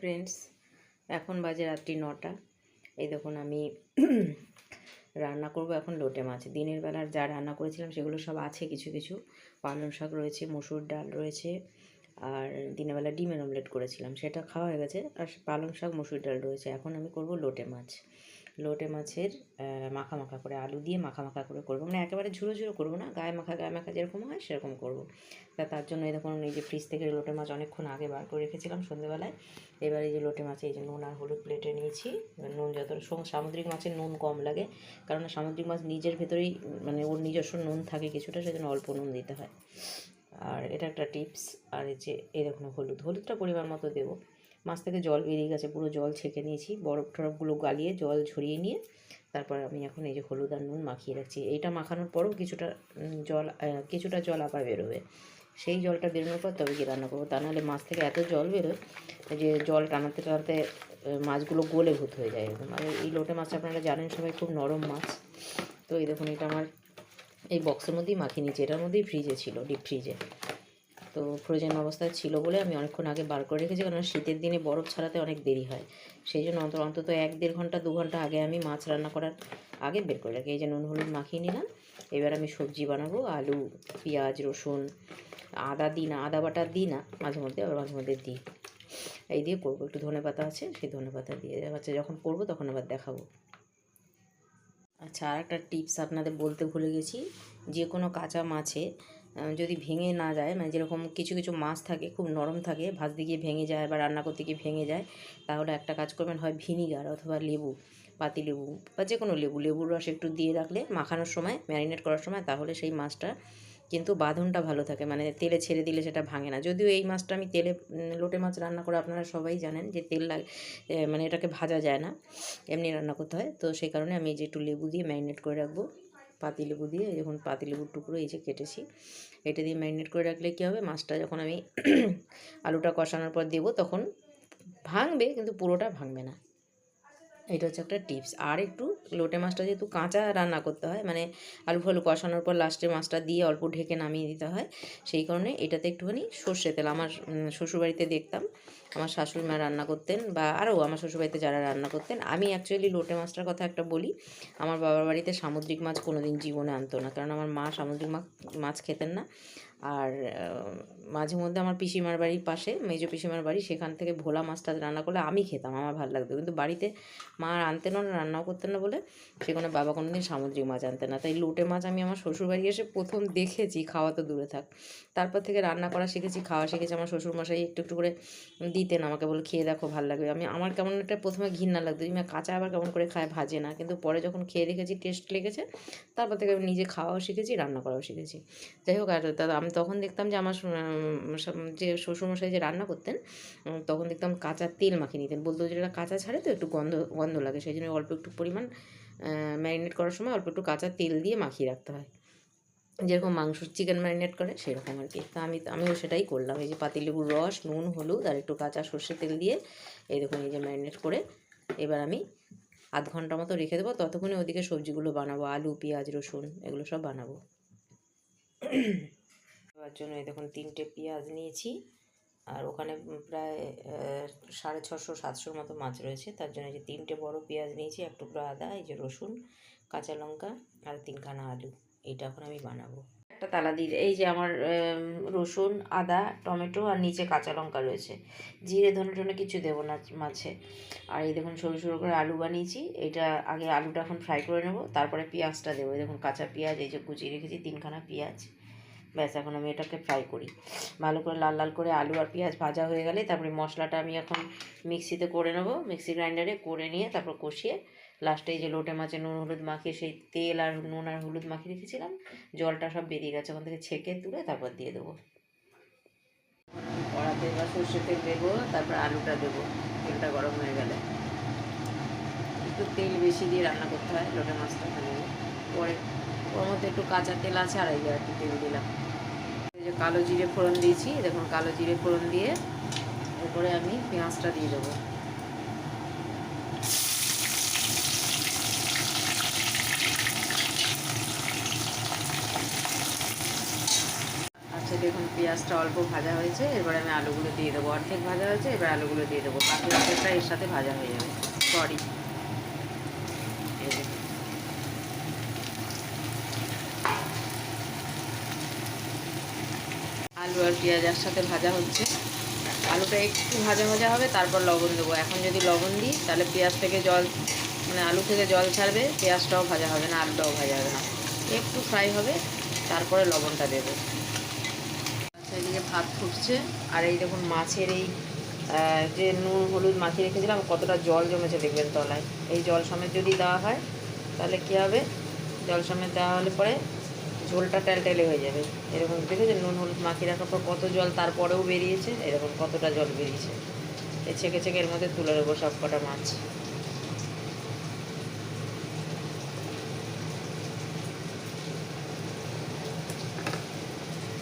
Friends এখন বাজে রাত্রি নটা। এই দেখুন আমি রান্না করব এখন লোটে মাছ। দিনের বেলার যা রান্না করেছিলাম সেগুলো সব আছে কিছু কিছু। পালং শাক রয়েছে, মসুর ডাল রয়েছে, আর দিনের বেলা ডিমের অমলেট করেছিলাম। সেটা খাওয়া হয়ে গেছে। আর পালং শাক, মসুর ডাল রয়েছে। এখন আমি করব লোটে মাছ। লোটে মাছের মাখা মাখা করে আলু দিয়ে মাখা মাখা করে করব। মানে একেবারে ঝুড়ো ঝুড়ো করব না, গায়ে মাখা গায়ে মাখা যেরকম হয় সেরকম করব। তা তার জন্য এই দেখুন, এই যে ফ্রিজ থেকে লোটে মাছ অনেকক্ষণ আগে বার করে রেখেছিলাম সন্ধ্যেবেলায় এবার এই যে লোটে মাছে এই যে নুন আর হলুদ প্লেটে নিয়েছি। নুন যত সামুদ্রিক মাছের নুন কম লাগে, কারণ সামুদ্রিক মাছ নিজের ভেতরেই মানে ওর নিজস্ব নুন থাকে কিছুটা, সেজন্য অল্প নুন দিতে হয়। আর এটা একটা টিপস আর এই যে এরকম হলুদ। হলুদটা পরিমাণ মতো দেবো। মাছ থেকে জল বেরিয়ে গেছে, পুরো জল ছেঁকে নিয়েছি। বরফ টরফগুলো গালিয়ে জল ঝরিয়ে নিয়ে তারপর আমি এখন এই যে হলুদ আর নুন মাখিয়ে রাখছি। এইটা মাখানোর পরেও কিছুটা জল কিছুটা জল আবার বেরোবে। সেই জলটা বেরোনোর পর তবে কি রান্না করব। তা নাহলে মাছ থেকে এত জল বেরোয় যে জল টানাতে টানাতে মাছগুলো গোলে ভূত হয়ে যায় এরকম। আর এই লোটে মাছ আপনারা জানেন সবাই খুব নরম মাছ। তো এই দেখুন, এটা আমার এই বক্সের মধ্যেই মাখিয়ে নিয়েছি। এটার মধ্যেই ফ্রিজে ছিল ডিপ ফ্রিজে তো ফ্রোজেন অবস্থায় ছিল বলে আমি অনেকক্ষণ আগে বার করে রেখেছি কারণ শীতের দিনে বরফ ছাড়াতে অনেক দেরি হয়। সেই জন্য অন্তত অন্তত এক দেড় ঘণ্টা, দু ঘণ্টা আগে আমি মাছ রান্না করার আগে বের করে রাখি। এই যে নুন, হলুদ মাখিয়ে নিলাম। এবার আমি সবজি বানাবো, আলু, পেঁয়াজ, রসুন, আদা দিই না, আদা বাটা দিই না, মাঝে মধ্যে আবার মাঝে মধ্যে দিই। এই দিয়ে করব। একটু ধনে পাতা আছে, সেই ধনে পাতা দিয়ে আচ্ছা যখন করব তখন আবার দেখাবো। আচ্ছা আর একটা টিপস আপনাদের বলতে ভুলে গেছি। যে কোনো কাঁচা মাছে যদি ভেঙে না যায় মানে যেরকম কিছু কিছু মাছ থাকে, খুব নরম থাকে ভাজতে গিয়ে ভেঙে যায় বা রান্না করতে গিয়ে ভেঙে যায়, তাহলে একটা কাজ করবেন, হয় ভিনিগার অথবা লেবু, পাতি লেবু বা যে কোনো লেবু, লেবুর রস একটু দিয়ে রাখলে মাখানোর সময়, ম্যারিনেট করার সময়, তাহলে সেই মাছটা কিন্তু বাঁধনটা ভালো থাকে মানে তেলে ছেড়ে দিলে সেটা ভাঙে না। যদিও এই মাছটা আমি তেলে লোটে মাছ রান্না করে আপনারা সবাই জানেন যে তেল লাগে মানে এটাকে ভাজা যায় না, এমনি রান্না করতে হয়, তো সেই কারণে আমি যে একটু লেবু দিয়ে ম্যারিনেট করে রাখব পাতি লেবু দিয়ে যখন পাতি লেবুর টুকরো এই যে কেটেছি, এটা দিয়ে ম্যারিনেট করে রাখলে কী হবে? মাছটা যখন আমি আলুটা কষানোর পর দেবো তখন ভাঙবে, কিন্তু পুরোটা ভাঙবে না। এটা হচ্ছে একটা টিপস। আর একটু লোটে মাছটা যেহেতু কাঁচা রান্না করতে হয় মানে আলু ফালু কষানোর পর লাস্টে মাছটা দিয়ে অল্প ঢেকে নামিয়ে দিতে হয়, সেই কারণে এটাতে একটুখানি সর্ষে তেল। আমার শ্বশুরবাড়িতে দেখতাম আমার শাশুড়ি মা রান্না করতেন বা আরও আমার শ্বশুরবাড়িতে যারা রান্না করতেন, আমি অ্যাকচুয়ালি লোটে মাছটার কথা একটা বলি, আমার বাবার বাড়িতে সামুদ্রিক মাছ কোনোদিন জীবনে আনতো না। কারণ আমার মা সামুদ্রিক মাছ খেতেন না। আর মাঝে মধ্যে আমার পিসিমার বাড়ির পাশে, মেজো পিসিমার বাড়ি, সেখান থেকে ভোলা মাছটা রান্না করলে আমি খেতাম, আমার ভালো লাগতো। কিন্তু বাড়িতে মা আর আনতেন না, রান্নাও করতেন না বলে সেখানে বাবা কোনোদিন সামুদ্রিক মাছ আনতেন না। তাই লোটে মাছ আমি আমার শ্বশুরবাড়ি এসে প্রথম দেখেছি, খাওয়া তো দূরে থাক। তারপর থেকে রান্না করা শিখেছি, খাওয়া শিখেছি। আমার শ্বশুরমশাই একটু একটু করে দিতেন আমাকে বলে, খেয়ে দেখো, ভালো লাগবে। আমি, আমার কেমন একটা প্রথমে ঘৃণা লাগতো তুমি কাঁচা আবার কেমন করে খায়, ভাজে না। কিন্তু পরে যখন খেয়ে দেখেছি টেস্ট লেগেছে, তারপর থেকে আমি নিজে খাওয়াও শিখেছি, রান্না করাও শিখেছি। যাই হোক, আর আমি তখন দেখতাম যে আমার যে শ্বশুরমশাই যে রান্না করতেন তখন দেখতাম কাঁচা তেল মাখিয়ে নিতেন। বলতো যে, এটা কাঁচা ছাড়ে তো একটু গন্ধ গন্ধ লাগে। সেই জন্য অল্প একটু পরিমাণ ম্যারিনেট করার সময় অল্প একটু কাঁচা তেল দিয়ে মাখিয়ে রাখতে হয়। যেরকম মাংস চিকেন ম্যারিনেট করে, সেরকম আর কি তা আমি, আমিও সেটাই করলাম। এই যে পাতিলেবুর রস, নুন, হলুদ, আর একটু কাঁচা সর্ষে তেল দিয়ে এই দেখুন, এই যে ম্যারিনেট করে এবার আমি আধ ঘণ্টা মতো রেখে দেবো। ততক্ষণে ওদিকে সবজিগুলো বানাবো। আলু, পেঁয়াজ, রসুন, এগুলো সব বানাবো। দেওয়ার জন্য এই দেখুন, তিনটে পেঁয়াজ নিয়েছি। আর ওখানে প্রায় সাড়ে ছশো, সাতশোর মতো মাছ রয়েছে। তার জন্য যে তিনটে বড় পেঁয়াজ নিয়েছি, এক টুকরো আদা, এই যে রসুন, কাঁচা লঙ্কা, আর তিনখানা আলু। এইটা এখন আমি বানাবো। একটা তালা দিয়ে এই যে আমার রসুন, আদা, টমেটো আর নিচে কাঁচা লঙ্কা রয়েছে। জিরে, ধনে টনে কিছু দেবো না মাছে আর এই দেখুন সরু সরু করে আলু বানিয়েছি। এটা আগে আলুটা এখন ফ্রাই করে নেব। তারপরে পেঁয়াজটা দেবো। এই দেখুন কাঁচা পেঁয়াজ, এই যে কুচিয়ে রেখেছি, তিনখানা পেঁয়াজ। ব্যাস, এখন আমি এটাকে ফ্রাই করি। ভালো করে লাল লাল করে আলু আর পেঁয়াজ ভাজা হয়ে গেলে তারপরে মশলাটা আমি এখন মিক্সিতে করে নেব। মিক্সি গ্রাইন্ডারে করে নিয়ে তারপর কষিয়ে লাস্টে যে লোটে মাছে নুন, হলুদ মাখিয়ে সেই তেল আর নুন আর হলুদ মাখিয়ে রেখেছিলাম, জলটা সব বেরিয়ে গেছে। ওখান থেকে ছেঁকে তুলে তারপর দিয়ে দেবো। কড়াতে এবার সর্ষে তেল দেবো, তারপর আলুটা দেবো। তেলটা গরম হয়ে গেলে। একটু তেল বেশি দিয়ে রান্না করতে হয়, লোটে মাছটা পরে ওর মধ্যে একটু কাঁচা তেল আছে আর এই যে একটু তেল দিলাম। যে কালো জিরে ফোড়ন দিয়েছি দেখুন কালো জিরে ফোড়ন দিয়ে এরপরে আমি পেঁয়াজটা দিয়ে দেবো। আচ্ছা দেখুন পেঁয়াজটা অল্প ভাজা হয়েছে, এবার আমি আলুগুলো দিয়ে দেবো। অর্ধেক ভাজা হয়েছে, এবার আলুগুলো দিয়ে দেবো। বাকি অর্ধেকটা এর সাথে ভাজা হয়ে যাবে। সরি এই দেখুন। আলু আর পেঁয়াজ একসাথে ভাজা হচ্ছে। আলুটা একটু ভাজা ভাজা হবে, তারপর লবণ দেবো। এখন যদি লবণ দিই, তাহলে পেঁয়াজ থেকে জল মানে আলু থেকে জল ছাড়বে, পেঁয়াজটাও ভাজা হবে না, আলুটাও ভাজা হবে না। একটু ফ্রাই হবে, তারপরে লবণটা দেবো। আচ্ছা এদিকে ভাত ফুটছে। আর এই দেখুন মাছের এই যে নুন, হলুদ মাখিয়ে রেখেছিলাম, কতটা জল জমেছে দেখবেন তলায়। এই জল সমেত যদি দেওয়া হয়, তাহলে কী হবে? জল সমেত দেওয়া হলে পরে ঝোলটা টেলটেলে হয়ে যাবে। এরকম দেখেছেন? নুন, হলুদ মাখিয়ে রাখার পর কত জল তারপরেও বেরিয়েছে, এরকম কতটা জল বেরিয়েছে। এই ছেঁকে ছেঁকে এর মধ্যে তুলে দেবো সব কটা মাছ।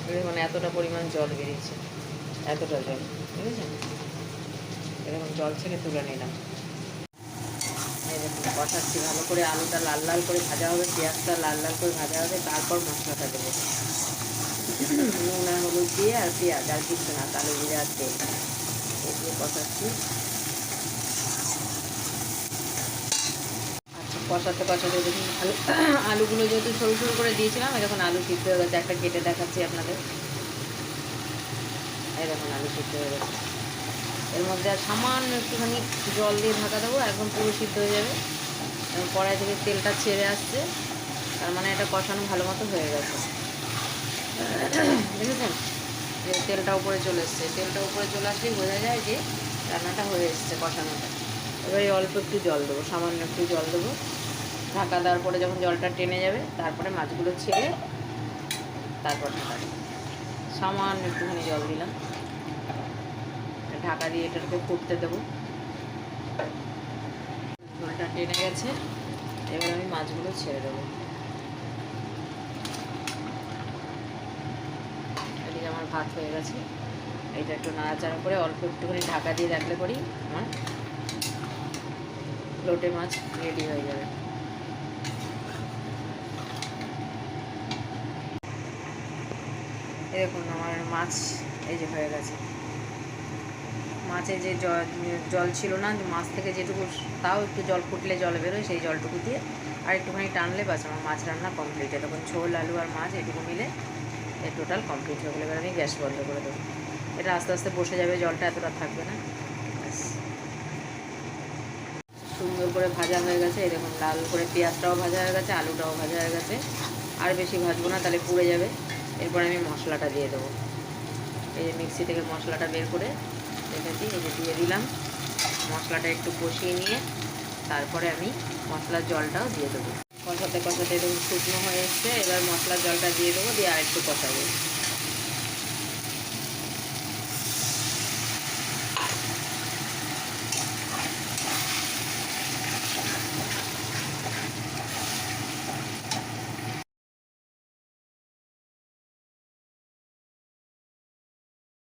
দেখুন, এতটা পরিমাণ জল বেরিয়েছে। এতটা জল, বুঝেছেন? এরকম জল ছেড়ে তুলে নিলাম। কষাচ্ছি ভালো করে আলুটা লাল লাল করে ভাজা হবে, পেঁয়াজটা লাল লাল করে ভাজা হবে, তারপর মশলাটা দেবো। নুন, হলুদ দিয়ে আর পেঁয়াজ, আর কিছু না, কালো জিরে আর তেল। দিয়ে কষাচ্ছি। আচ্ছা কষাতে কষাতে দেখুন, আলু আলুগুলো যেহেতু সরু সরু করে দিয়েছিলাম এরকম আলু সিদ্ধ হয়ে গেছে, একটা কেটে দেখাচ্ছি আপনাদের। দেখুন আলু সিদ্ধ হয়ে গেছে। এর মধ্যে আর সামান্য একটুখানি জল দিয়ে ঢাকা দেবো, একদম পুরো সিদ্ধ হয়ে যাবে। কড়াই থেকে তেলটা ছেড়ে আসছে। তার মানে এটা কষানো ভালো মতো হয়ে গেছে। দেখেছেন? যে তেলটা উপরে চলে এসছে। তেলটা উপরে চলে আসলেই বোঝা যায় যে রান্নাটা হয়ে এসছে কষানোটা। এবারে অল্প একটু জল দেবো, সামান্য একটু জল দেবো। ঢাকা দেওয়ার পরে যখন জলটা টেনে যাবে, তারপরে মাছগুলো ছেড়ে তারপর ঢাকা সামান্য একটুখানি জল দিলাম। ঢাকা দিয়ে এটাকে ফুটতে দেবো। টেনে গেছে, এবার আমি মাছগুলো ছেড়ে দেবো। এদিকে আমার ভাত হয়ে গেছে। এইটা একটু নাড়াচাড়া করে অল্প একটুখানি ঢাকা দিয়ে রাখলে পরেই আমার লোটে মাছ রেডি হয়ে যাবে। এরকম আমার মাছ এই যে হয়ে গেছে। মাছে যে জল ছিল না মাছ থেকে যেটুকু, তাও একটু জল ফুটলে জল বেরোয়, সেই জলটুকু দিয়ে আর একটুখানি টানলে বাস, আমার মাছ রান্না কমপ্লিট তখন ঝোল, আলু আর মাছ এটুকু মিলে টোটাল কমপ্লিট হয়ে গেলে। এবার আমি গ্যাস বন্ধ করে দেবো। এটা আস্তে আস্তে বসে যাবে, জলটা এতটা থাকবে না। সুন্দর করে ভাজা হয়ে গেছে। এরকম লাল করে পেঁয়াজটাও ভাজা হয়ে গেছে, আলুটাও ভাজা হয়ে গেছে। আর বেশি ভাজবো না, তাহলে পুড়ে যাবে। এরপর আমি মশলাটা দিয়ে দেবো। এই মিক্সি থেকে মশলাটা বের করে রেখেছি এই দিয়ে দিলাম। মশলাটা একটু কষিয়ে নিয়ে তারপরে আমি মশলার জলটাও দিয়ে দেবো। কষাতে কষাতে এরকম শুকনো হয়ে এসছে। এবার মশলার জলটা দিয়ে দেবো, দিয়ে আর একটু কষাবো।